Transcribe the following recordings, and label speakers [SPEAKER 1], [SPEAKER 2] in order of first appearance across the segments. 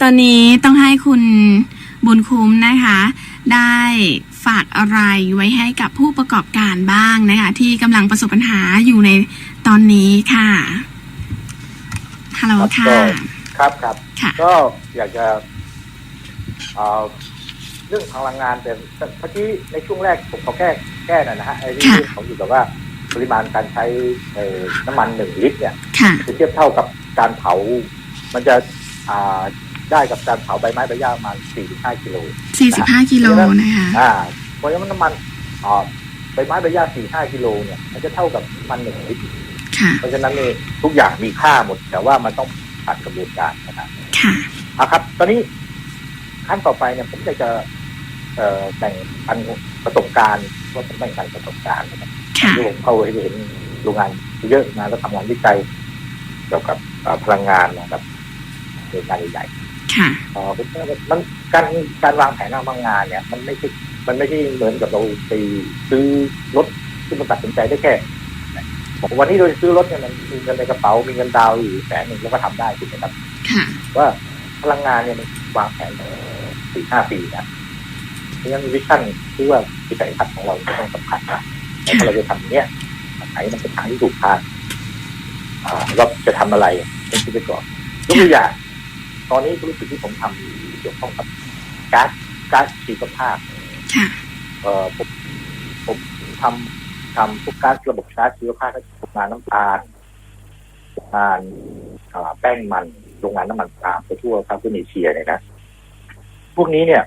[SPEAKER 1] ตอนนี้ต้องให้คุณบุญคุ้มนะคะ ได้ฝากอะไรไว้ให้กับผู้ประกอบการบ้างนะคะ ที่กำลังประสบปัญหาอยู่ในตอนนี้ค่ะฮัลโหล
[SPEAKER 2] ครับ
[SPEAKER 1] ค่ะ
[SPEAKER 2] ก็ครับครับ
[SPEAKER 1] ค่ะ
[SPEAKER 2] ก็อยากจะเอ่อเรื่องพลังงานแต่แต่เมื่อกี้ในช่วงแรกผมขอแก้แก้หน่อยนะฮะไอ้เรื่องของอยู่กับว่าปริมาณการใช้เอ่อน้ำมันหนึ่งลิตรเนี่ย
[SPEAKER 1] ค่ะ
[SPEAKER 2] จะเทียบเท่ากับการเผา มันจะอ่า ได้กับการเผาใบไม้ใบหญ้าประมาณ4-5กิโล
[SPEAKER 1] 45กิโลนะคะ
[SPEAKER 2] อ่าเพราะฉะนั้นน้ำมันอ่าใบไม้ใบหญ้า4-5กิโลเนี่ยมันจะเท่ากับน้ำมันหนึ่งลิตร
[SPEAKER 1] ค่ะ
[SPEAKER 2] เพราะฉะนั้นนี่ทุกอย่างมีค่าหมด แต่ว่ามันต้องผ่านกระบวนการนะครับ
[SPEAKER 1] ค่ะ
[SPEAKER 2] เอาครับ ตอนนี้ขั้นต่อไปเนี่ยผมอยากจะเอ่อแบ่งปันประสบการณ์ว่าผมแบ่งปันประสบการณ์นะครับ
[SPEAKER 1] ค่ะ
[SPEAKER 2] ที่ผมเข้าไปเห็นโรงงานเยอะมาแล้วทำงานวิจัยเกี่ยวกับเอ่อพลังงานนะครับโรงงานใหญ่
[SPEAKER 1] ค่ะ
[SPEAKER 2] ๆเอ่อผมว่ามันการการวางแผนทางพลังงานเนี่ย มันไม่ใช่มันไม่ใช่เหมือนกับเราไปซื้อรถที่มันตัดสินใจได้แค่บอกวันนี้เราจะซื้อรถเนี่ยมันมีเงินในกระเป๋ามีเงินดาวน์อยู่แสนหนึ่งแล้วก็ทำได้ถูกไหมครับ
[SPEAKER 1] ค่ะ
[SPEAKER 2] ว่าพลังงานเนี่ยมันวางแผนสี่ห้าปีนะเพราะฉะนั้นวิชั่นที่ว่าวิสัยทัศน์ของเราต้องสำคัญนะแต่ถ้าเราจะทำอย่างเนี้ยไหนมันเป็นทางที่ถูกทางอ่าเราจะทำอะไรต้องคิดไปก่อนยกตัวอย่าง ตอนนี้ธุรกิจที่ผมทำเกี่ยวข้องกับก๊าซก๊าซชีวภาพ
[SPEAKER 1] ค่ะ
[SPEAKER 2] เอ่อผมผมทำทำพวกก๊าซระบบก๊าซชีวภาพให้โรงงานน้ำตาลโรงงานอ่าแป้งมันโรงงานน้ำมันปาล์มไปทั่วทางเอเชียเนี่ยนะพวกนี้เนี่ย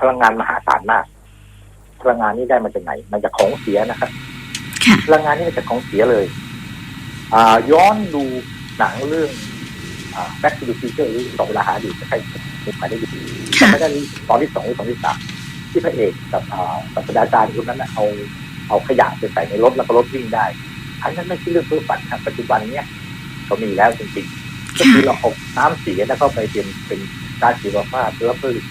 [SPEAKER 2] พลังงานมหาศาลมาก พลังงานนี้ได้มาจากไหนมาจากของเสียนะครับ
[SPEAKER 1] ค่ะ
[SPEAKER 2] พลังงานนี้มาจากของเสียเลย อ่าย้อนดูหนังเรื่องอ่า Back to the Future หรือต่อเวลาหาอดีตใครผมหมายได้ดู
[SPEAKER 1] ค่ะ
[SPEAKER 2] ไม่ได้ตอนที่สองหรือตอนที่สามที่พระเอกกับอ่ากับศาสตราจารย์คนนั้นนะเอาเอาขยะไปใส่ในรถแล้วก็รถวิ่งได้ อันนั้นไม่ใช่เรื่องเพ้อฝันครับปัจจุบันเนี้ยก็มีแล้วจริงๆก็คือเราเอาน้ำเสียแล้วก็ไปเป็นเป็นก๊าซชีวภาพแล้วผลิต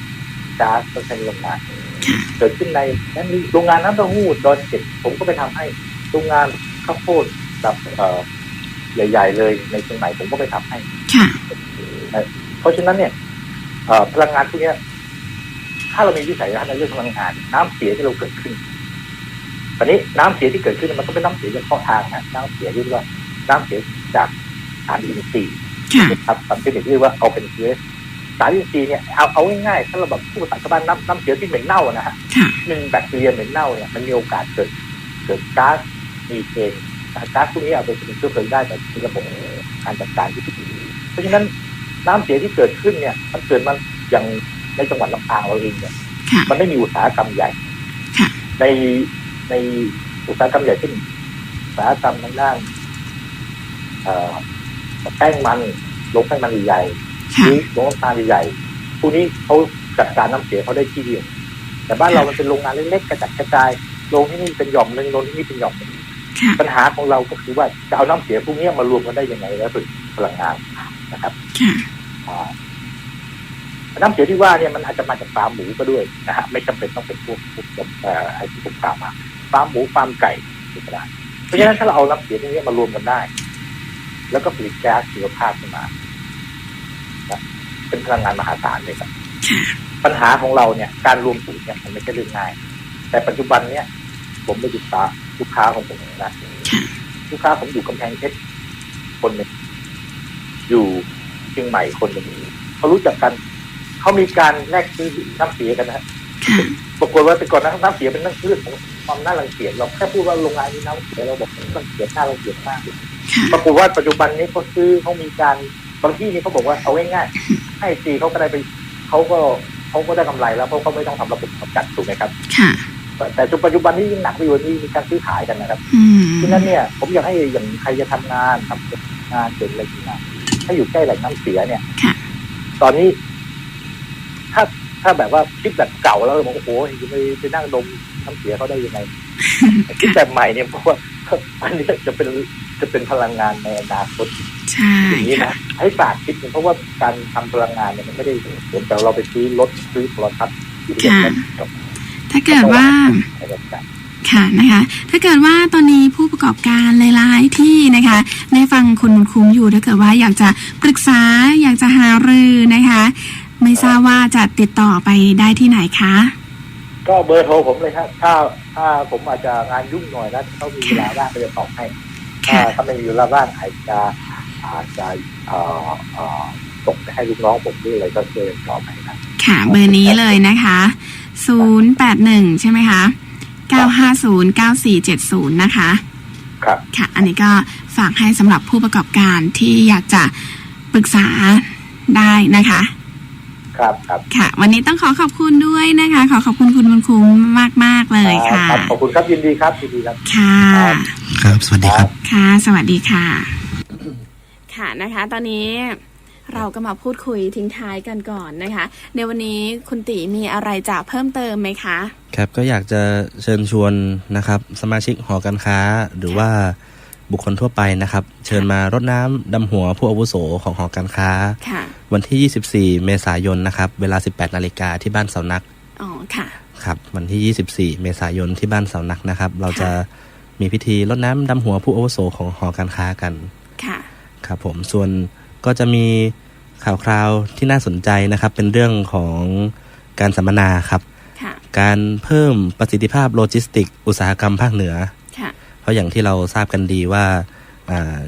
[SPEAKER 2] ก๊าซต้องใช้โรงงานเกิดขึ้นในนั้นมีโรงงานน้ำเต้าหู้ดอนเจ็ดผมก็ไปทำให้โรงงานข้าวโพดกับเอ่อใหญ่ ๆ เลยในเชียงใหม่ผมก็ไปทำให้
[SPEAKER 1] ค่ะ
[SPEAKER 2] เพราะฉะนั้นเนี่ยเอ่อพลังงานพวกเนี้ยถ้าเรามีวิสัยทัศน์ในเรื่องพลังงาน น้ำเสียที่เราเกิดขึ้นตอนนี้น้ำเสียที่เกิดขึ้นมันก็เป็นน้ำเสียเฉพาะทางนะน้ำเสียที่เรียกว่าน้ำเสียจากสารอินทรีย์
[SPEAKER 1] ค่ะ
[SPEAKER 2] ครับตามที่เรียกว่าเอาเป็นเชื้อสารอินทรีย์เนี่ยเอาเอาง่ายๆถ้าเราแบบพูดภาษาชาวบ้านน้ำน้ำเสียที่เหม็นเน่าอะนะฮะ
[SPEAKER 1] ค่ะ
[SPEAKER 2] หนึ่งแบคทีเรียเหม็นเน่าเนี่ยมันมีโอกาสเกิดเกิดก๊าซมีเทนก๊าซพวกนี้เอาไปเป็นเชื้อเพลิงได้แต่มีระบบการจัดการที่ดีเพ ราะฉะนั้นน้ำเสียที่เกิดขึ้นเนี่ย มันเกิดมาอย่างในจังหวัดลำปางเราเองเนี่ย
[SPEAKER 1] ค่ะ
[SPEAKER 2] มันไม่มีอุตสาหกรรมใหญ่
[SPEAKER 1] ค่ะ
[SPEAKER 2] ในในอุตสาหกรรมใหญ่เช่นอุตสาหกรรมทางด้านเอ่อแป้งมันโรงแป้งมันใหญ่ๆ
[SPEAKER 1] ค่ะ
[SPEAKER 2] หรือโรงน้ำตาลใหญ่ๆพวกนี้เขาจัดการน้ำเสียเขาได้ที่เดียว แต่บ้านเรามันเป็นโรงงานเล็กๆกระจัดกระจายโรงที่นี่เป็นหย่อมหนึ่งโรงที่นี่เป็นหย่อมหนึ่ง
[SPEAKER 1] ค่ะ
[SPEAKER 2] ปัญหาของเราก็คือว่าจะเอาน้ำเสียพวกนี้มารวมกันได้ยังไงแล้วเป็น พลังงานนะครับ
[SPEAKER 1] ค่ะ
[SPEAKER 2] อ่าน้ำเสียที่ว่าเนี่ยมันอาจจะมาจากฟาร์มหมูก็ด้วยนะฮะไม่จำเป็นต้องเป็นพวกพวกเอ่อไอ้ที่ผมกล่าวมาฟาร์มหมูฟาร์มไก่ก็ได้เพราะฉะนั้นถ้าเราเอาน้ำเสียพวกนี้มารวมกันได้ แล้วก็ผลิตแก๊สชีวภาพขึ้นมานะเป็นพลังงานมหาศาลเลยครับ
[SPEAKER 1] ค่ะ
[SPEAKER 2] ปัญหาของเราเนี่ย การรวมศูนย์เนี่ยมันไม่ใช่เรื่องง่าย แต่ปัจจุบันเนี่ย ผมไปศึกษาลูกค้าของผมนะ
[SPEAKER 1] ค่ะ
[SPEAKER 2] ลูกค้าผมอยู่กำแพงเพชรคนหนึ่ง อยู่เชียงใหม่คนหนึ่งเขารู้จักกันเขามีการแลกซื้อน้ำเสียกันนะฮะ
[SPEAKER 1] ค่ะ
[SPEAKER 2] ปรากฏว่าแต่ก่อนนะน้ำเสียเป็นเรื่องเรื่องของความน่ารังเกียจเราแค่พูดว่าโรงงานนี้น้ำเสียเราบอกมันเสียน่ารังเกียจมาก
[SPEAKER 1] ค่ะ
[SPEAKER 2] ปรากฏว่าปัจจุบันนี้เขาซื้อเขามีการบางที่นี่เขาบอกว่าเอาง่ายๆให้ฟรีเขาก็ได้ไปเขาก็เขาก็ได้กำไรแล้วเพราะเขาไม่ต้องทำระบบกำจัดถูกไหมครับ
[SPEAKER 1] ค่ะ
[SPEAKER 2] แต่จนปัจจุบันนี้ยิ่งหนักไปกว่านี้มีการซื้อขายกันนะครับ
[SPEAKER 1] อืม
[SPEAKER 2] ฉะนั้นเนี่ยผมอยากให้อย่างใครจะทำงานทำงานเกิดอะไรขึ้นมา ถ้าอยู่ใกล้แหล่งน้ำเสียเนี่ย
[SPEAKER 1] ค่ะ
[SPEAKER 2] ตอนนี้ ถ้าถ้าแบบว่าคิดแบบเก่าแล้วเราบอกโอ้โหจะไปไปนั่งดมน้ำเสียเขาได้ยังไงคิดแบบใหม่เนี่ยเพราะว่าอันนี้จะเป็นจะเป็นพลังงานในอนาคต
[SPEAKER 1] ใช่
[SPEAKER 2] อย่างนี้
[SPEAKER 1] ค่ะ
[SPEAKER 2] นะให้ฝากคิดกันเพราะว่าการทำพลังงานเนี่ยมันไม่ได้เหมือนแต่เราไปซื้อรถซื้อโทรทัศน์ที่เป็นแบบ
[SPEAKER 1] ถ้าเกิดว่า
[SPEAKER 2] ในแบบนั้น
[SPEAKER 1] ค่ะนะคะถ้าเกิดว่าตอนนี้ผู้ประกอบการหลายๆที่นะคะได้ฟังคุณคุ้มอยู่ถ้าเกิดว่าอยากจะปรึกษาอยากจะหารือนะคะ ไม่ทราบว่าจะติดต่อไปได้ที่ไหนคะ
[SPEAKER 2] ก็เบอร์โทรผมเลยครับถ้าถ้าผมอาจจะงานยุ่งหน่อยนะเขามีเวลาว่างก็จะตอบให้ถ้า
[SPEAKER 1] ค่ะ
[SPEAKER 2] ถ้าไม่มีเวลาว่างอาจจะอาจจะเอ่อเอ่อส่งไปให้ลูกน้องผมด้วยเลยก็ช่วยตอบให้นะ
[SPEAKER 1] ค่ะเบอร์นี้เลยนะคะ 081 ใช่ไหมคะ 950 9470 นะคะ
[SPEAKER 2] ครับ
[SPEAKER 1] ค่ะ อันนี้ก็ฝากให้สำหรับผู้ประกอบการที่อยากจะปรึกษาได้นะคะ
[SPEAKER 2] ครับครับ
[SPEAKER 1] ค่ะ วันนี้ต้องขอขอบคุณด้วยนะคะ ขอขอบคุณคุณบุญคุ้มมากๆเลยค่ะ
[SPEAKER 2] รับขอบคุณครับยินดีครับยินดีครับ
[SPEAKER 1] ค่ะ
[SPEAKER 2] ครับ
[SPEAKER 3] ครับ สวัสดีครับ
[SPEAKER 1] ค่ะ สวัสดีค่ะ ค่ะนะคะ ตอนนี้ เราก็มาพูดคุยทิ้งท้ายกันก่อนนะคะ ในวันนี้คุณตีมีอะไรจะเพิ่มเติมไหมคะ
[SPEAKER 3] ครับก็อยากจะเชิญชวนนะครับ สมาชิกหอการค้า หรือว่าบุคคลทั่วไปนะครับ เชิญมารดน้ำดำหัวผู้อาวุโสของหอการค้า
[SPEAKER 1] ค่ะ
[SPEAKER 3] วันที่ 24 เมษายนนะครับ เวลา 18 นาฬิกาที่บ้านเสานัก
[SPEAKER 1] อ๋อค่ะ
[SPEAKER 3] ครับวันที่ 24 เมษายนที่บ้านเสานักนะครับ เราจะมีพิธีรดน้ำดำหัวผู้อาวุโสของหอการค้ากัน
[SPEAKER 1] ค่ะ
[SPEAKER 3] ครับผมส่วน ก็จะมีข่าวคราวที่น่าสนใจนะครับ เป็นเรื่องของการสัมมนาครับ
[SPEAKER 1] ค่ะ
[SPEAKER 3] การเพิ่มประสิทธิภาพโลจิสติก อุตสาหกรรมภาคเหนือ
[SPEAKER 1] ค่ะ
[SPEAKER 3] เพราะอย่างที่เราทราบกันดีว่าอ่า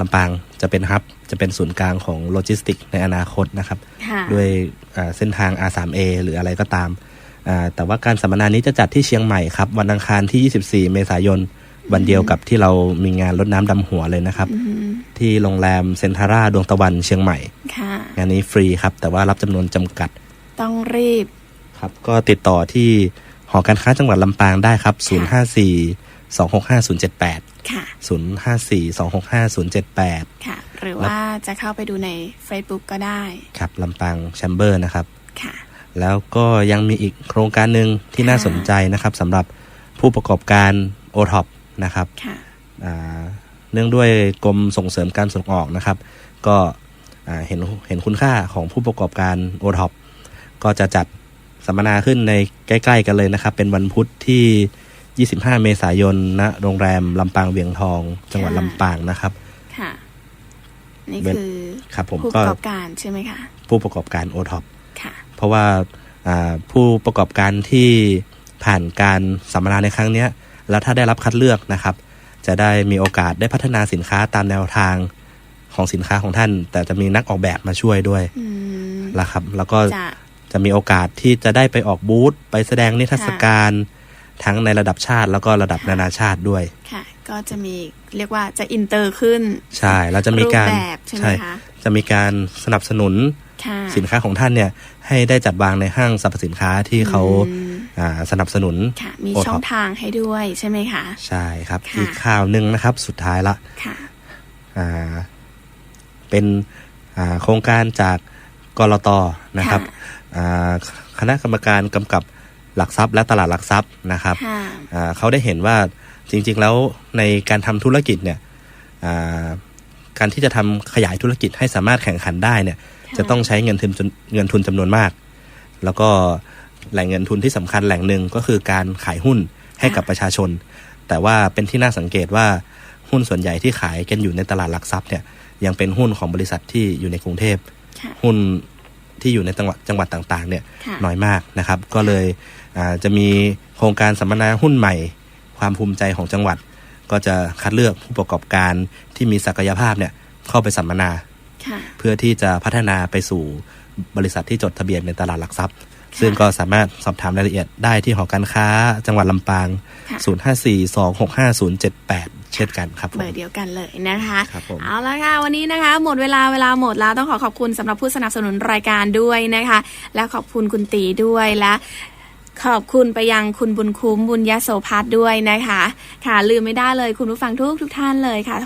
[SPEAKER 3] ลำปางจะเป็นฮับ จะเป็นศูนย์กลางของโลจิสติกในอนาคตนะครับ
[SPEAKER 1] ค่ะ
[SPEAKER 3] ด้วยอ่าเส้นทาง R3A หรืออะไรก็ตามอ่าแต่ว่าการสัมมนานี้จะจัดที่เชียงใหม่ครับ วันอังคารที่ 24 เมษายน วันเดียวกับที่เรามีงานรดน้ำดำหัวเลยนะครับ
[SPEAKER 1] อืม
[SPEAKER 3] ที่โรงแรมเซนทาร่าดวงตะวันเชียงใหม่
[SPEAKER 1] ค่ะ
[SPEAKER 3] งานนี้ฟรีครับ แต่ว่ารับจำนวนจำกัด
[SPEAKER 1] ต้องรีบ
[SPEAKER 3] ครับ ก็ติดต่อที่หอการค้าจังหวัดลำปางได้ครับ 054 265 078
[SPEAKER 1] ค่ะ
[SPEAKER 3] 054 265 078
[SPEAKER 1] ค่ะ หรือว่าจะเข้าไปดูใน Facebook ก็ได้
[SPEAKER 3] ครับลำปางแชมเบอร์นะครับ
[SPEAKER 1] ค่ะ
[SPEAKER 3] แล้วก็ยังมีอีกโครงการหนึ่งที่น่า
[SPEAKER 1] ค่ะ
[SPEAKER 3] สนใจนะครับสำหรับผู้ประกอบการ o t o p นะครับ
[SPEAKER 1] ค่ะ
[SPEAKER 3] อ่าเนื่องด้วยกรมส่งเสริมการส่งออกนะครับ ก็อ่าเห็นเห็นคุณค่าของผู้ประกอบการ o t o p ก็จะจัดสัมมนาขึ้นในใกล้ ๆ กันเลยนะครับ เป็นวันพุธที่ 25 เมษายนณโรงแรมลำปางเวียงทอง จังหวัด
[SPEAKER 1] ค่ะ
[SPEAKER 3] ลำปางนะครับ
[SPEAKER 1] ค่ะ นี่
[SPEAKER 3] เป็น
[SPEAKER 1] คือ
[SPEAKER 3] ครับผม
[SPEAKER 1] ผู้ป
[SPEAKER 3] ก็
[SPEAKER 1] ระกอบการใช่ไหมคะ
[SPEAKER 3] ผู้ประกอบการ o t o p
[SPEAKER 1] ค่ะ
[SPEAKER 3] เพราะว่าอ่าผู้ประกอบการที่ผ่านการสัมมนาในครั้งเนี้ย แล้วถ้าได้รับคัดเลือกนะครับ จะได้มีโอกาสได้พัฒนาสินค้าตามแนวทางของสินค้าของท่าน แต่จะมีนักออกแบบมาช่วยด้วย
[SPEAKER 1] อืม
[SPEAKER 3] นะครับ แล้วก็
[SPEAKER 1] จะ
[SPEAKER 3] จะมีโอกาสที่จะได้ไปออกบูธไปแสดงนิทรรศการทั้งในระดับชาติแล้วก็ระดับ
[SPEAKER 1] ค่ะ
[SPEAKER 3] นานาชาติด้วย
[SPEAKER 1] ค่ะ ก็จะมีเรียกว่าจะอินเตอร์ขึ้น
[SPEAKER 3] ใช่แล้วจะมีการ
[SPEAKER 1] รูปแบบใช่ไหมคะ
[SPEAKER 3] จะมีการสนับสนุน
[SPEAKER 1] ค่ะ
[SPEAKER 3] สินค้าของท่านเนี่ยให้ได้จัดวางในห้างสรรพสินค้าที่เขา
[SPEAKER 1] อืม
[SPEAKER 3] อ่า สนับสนุน
[SPEAKER 1] ค่ะมี
[SPEAKER 3] โอท็อป
[SPEAKER 1] ช่องทางให้ด้วยใช่ไหมคะ
[SPEAKER 3] ใช่ครับ
[SPEAKER 1] ค่ะ
[SPEAKER 3] อีกข่าวหนึ่งนะครับสุดท้ายละ
[SPEAKER 1] ค่ะ
[SPEAKER 3] อ่าเป็นอ่าโครงการจากกรตนะครับอ่าคณะกรรมการกำกับหลักทรัพย์และตลาดหลักทรัพย์นะครับ
[SPEAKER 1] ค่ะ
[SPEAKER 3] อ่าเขาได้เห็นว่าจริง ๆ แล้วในการทำธุรกิจเนี่ยอ่าการที่จะทำขยายธุรกิจให้สามารถแข่งขันได้เนี่ย
[SPEAKER 1] ค่ะ
[SPEAKER 3] จะต้องใช้เงินทุนจนเงินทุนจำนวนมาก แล้วก็ แหล่งเงินทุนที่สำคัญแหล่งหนึ่งก็คือการขายหุ้นให้กับประชาชน แต่ว่าเป็นที่น่าสังเกตว่าหุ้นส่วนใหญ่ที่ขายกันอยู่ในตลาดหลักทรัพย์เนี่ยยังเป็นหุ้นของบริษัทที่อยู่ในกรุงเทพ
[SPEAKER 1] ค่ะ
[SPEAKER 3] หุ้นที่อยู่ในจังหวัดจังหวัดต่างๆเนี่ย
[SPEAKER 1] ค่ะ
[SPEAKER 3] น้อยมากนะครับ ก็เลยอ่าจะมีโครงการสัมมนาหุ้นใหม่ ความภูมิใจของจังหวัด ก็จะคัดเลือกผู้ประกอบการที่มีศักยภาพเนี่ยเข้าไปสัมมนา
[SPEAKER 1] ค่ะ
[SPEAKER 3] เพื่อที่จะพัฒนาไปสู่บริษัทที่จดทะเบียนในตลาดหลักทรัพย์ ซึ่งก็สามารถสอบถามรายละเอียดได้ที่หอการค้า จังหวัดลำปาง
[SPEAKER 1] ค่ะ
[SPEAKER 3] 0542650078 เช่นกันครับผ
[SPEAKER 1] เบ
[SPEAKER 3] ม
[SPEAKER 1] อร์เดียวกันเลยนะคะ
[SPEAKER 3] ครับผม
[SPEAKER 1] เอาละค่ะ วันนี้นะคะ หมดเวลาเวลาหมดแล้วต้องขอขอบคุณสำหรับผู้สนับสนุนรายการด้วยนะคะ และขอบคุณคุณตีด้วยและขอบคุณไปยังคุณบุญคุ้มบุญยโสภัทรด้วยนะคะ ค่ะลืมไม่ได้เลยคุณผู้ฟังทุกทุกท่านเลยค่ะ